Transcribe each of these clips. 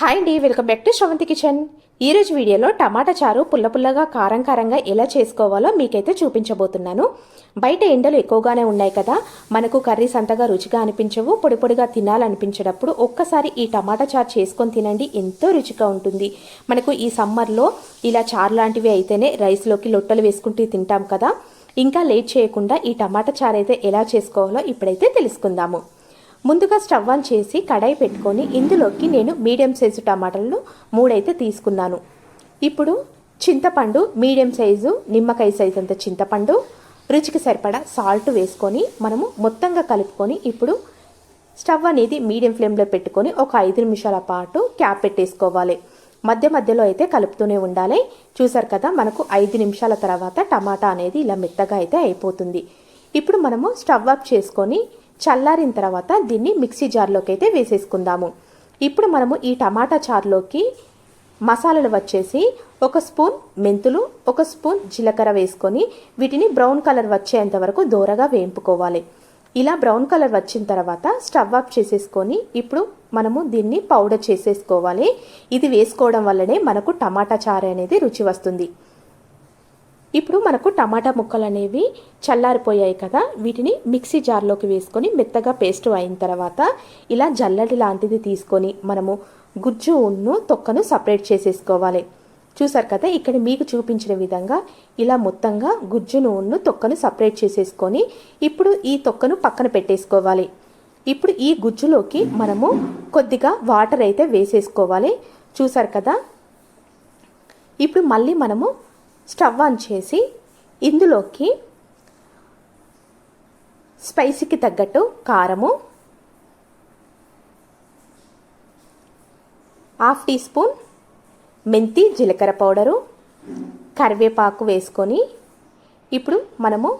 Hi అండి welcome back to Sravanthi kitchen ఈరోజు వీడియోలో టమాటా చారు పుల్ల పుల్లగా కారం కారంగా ఎలా చేసుకోవాలో మీకైతే చూపించబోతున్నాను. బయట ఎండలు ఎక్కువగానే ఉన్నాయి కదా మనకు కర్రీస్ అంతగా రుచిగా అనిపించవు పొడి పొడిగా తినాలనిపించేటప్పుడు ఒక్కసారి ఈ టమాటా చారు చేసుకొని తినండి ఎంతో రుచిగా ఉంటుంది. మనకు ఈ సమ్మర్లో ఇలా చారు లాంటివి అయితేనే రైస్లోకి లొట్టలు వేసుకుంటూ తింటాం కదా. ఇంకా లేట్ చేయకుండా ఈ టమాటా చారు అయితే ఎలా చేసుకోవాలో ఇప్పుడైతే తెలుసుకుందాము. ముందుగా స్టవ్ ఆన్ చేసి కడాయి పెట్టుకొని ఇందులోకి నేను మీడియం సైజు టమాటాలను మూడైతే తీసుకున్నాను. ఇప్పుడు చింతపండు మీడియం సైజు నిమ్మకాయ సైజు అంత చింతపండు రుచికి సరిపడా సాల్ట్ వేసుకొని మనము మొత్తంగా కలుపుకొని ఇప్పుడు స్టవ్ అనేది మీడియం ఫ్లేమ్లో పెట్టుకొని ఒక ఐదు నిమిషాల పాటు క్యాప్ పెట్టేసుకోవాలి. మధ్య మధ్యలో అయితే కలుపుతూనే ఉండాలి. చూసారు కదా మనకు ఐదు నిమిషాల తర్వాత టమాటా అనేది ఇలా మెత్తగా అయితే అయిపోతుంది. ఇప్పుడు మనము స్టవ్ ఆఫ్ చేసుకొని చల్లారిన తర్వాత దీన్ని మిక్సీ జార్లోకి అయితే వేసేసుకుందాము. ఇప్పుడు మనము ఈ టమాటా చారులోకి మసాలాలు వచ్చేసి ఒక స్పూన్ మెంతులు ఒక స్పూన్ జీలకర్ర వేసుకొని వీటిని బ్రౌన్ కలర్ వచ్చేంత వరకు దూరగా వేయింపుకోవాలి ఇలా బ్రౌన్ కలర్ వచ్చిన తర్వాత స్టవ్ ఆఫ్ చేసేసుకొని ఇప్పుడు మనము దీన్ని పౌడర్ చేసేసుకోవాలి. ఇది వేసుకోవడం వల్లనే మనకు టమాటా చారు అనేది రుచి వస్తుంది. ఇప్పుడు మనకు టమాటా ముక్కలు అనేవి చల్లారిపోయాయి కదా. వీటిని మిక్సీ జార్లోకి వేసుకొని మెత్తగా పేస్ట్ అయిన తర్వాత ఇలా జల్లడి లాంటిది తీసుకొని మనము గుజ్జు ఉన్ను తొక్కను సపరేట్ చేసేసుకోవాలి. చూసారు కదా ఇక్కడ మీకు చూపించిన విధంగా ఇలా మొత్తంగా గుజ్జును ఉన్ను తొక్కను సపరేట్ చేసేసుకొని ఇప్పుడు ఈ తొక్కను పక్కన పెట్టేసుకోవాలి. ఇప్పుడు ఈ గుజ్జులోకి మనము కొద్దిగా వాటర్ అయితే వేసేసుకోవాలి. చూసారు కదా? ఇప్పుడు మళ్ళీ మనము స్టవ్ ఆన్ చేసి ఇందులోకి స్పైసీకి తగ్గట్టు కారము హాఫ్ టీ స్పూన్ మెంతి జీలకర్ర పౌడరు కరివేపాకు వేసుకొని ఇప్పుడు మనము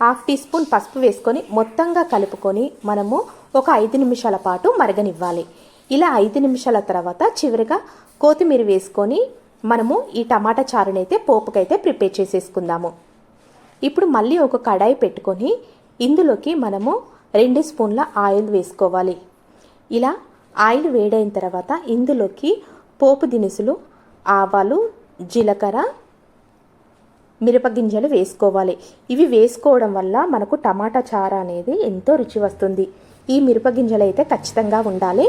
హాఫ్ టీ స్పూన్ పసుపు వేసుకొని మొత్తంగా కలుపుకొని మనము ఒక ఐదు నిమిషాల పాటు మరగనివ్వాలి. ఇలా ఐదు నిమిషాల తర్వాత చివరిగా కొత్తిమీర వేసుకొని మనము ఈ టమాటా చారునైతే పోపుకైతే ప్రిపేర్ చేసేసుకుందాము. ఇప్పుడు మళ్ళీ ఒక కడాయి పెట్టుకొని ఇందులోకి మనము రెండు స్పూన్ల ఆయిల్ వేసుకోవాలి. ఇలా ఆయిల్ వేడైన తర్వాత ఇందులోకి పోపు దినుసులు ఆవాలు జీలకర్ర మిరపగింజలు వేసుకోవాలి. ఇవి వేసుకోవడం వల్ల మనకు టమాటా చార అనేది ఎంతో రుచి వస్తుంది. ఈ మిరపగింజలు అయితే ఖచ్చితంగా ఉండాలి.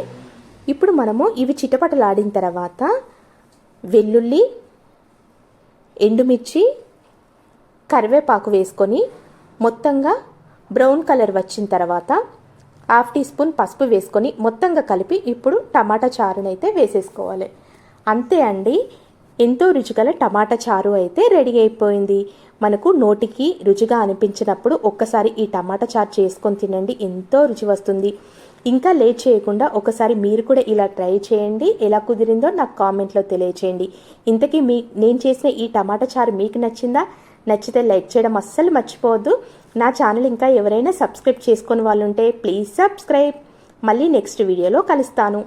ఇప్పుడు మనము ఇవి చిటపటలాడిన తర్వాత వెల్లుల్లి ఎండుమిర్చి కరివేపాకు వేసుకొని మొత్తంగా బ్రౌన్ కలర్ వచ్చిన తర్వాత హాఫ్ టీ స్పూన్ పసుపు వేసుకొని మొత్తంగా కలిపి ఇప్పుడు టమాటా చారునైతే వేసేసుకోవాలి. అంతే అండి. ఎంతో రుచిగల టమాటా చారు అయితే రెడీ అయిపోయింది. మనకు నోటికి రుచిగా అనిపించినప్పుడు ఒక్కసారి ఈ టమాటా చారు చేసుకొని తినండి ఎంతో రుచి వస్తుంది. ఇంకా లేట్ చేయకుండా ఒకసారి మీరు కూడా ఇలా ట్రై చేయండి. ఎలా కుదిరిందో నాకు కామెంట్లో తెలియచేయండి. ఇంతకీ మీ నేను చేసిన ఈ టమాటా చారు మీకు నచ్చిందా? నచ్చితే లైక్ చేయడం అస్సలు మర్చిపోవద్దు. నా ఛానల్ ఇంకా ఎవరైనా సబ్స్క్రైబ్ చేసుకుని వాళ్ళు ఉంటే ప్లీజ్ సబ్స్క్రైబ్. మళ్ళీ నెక్స్ట్ వీడియోలో కలుస్తాను.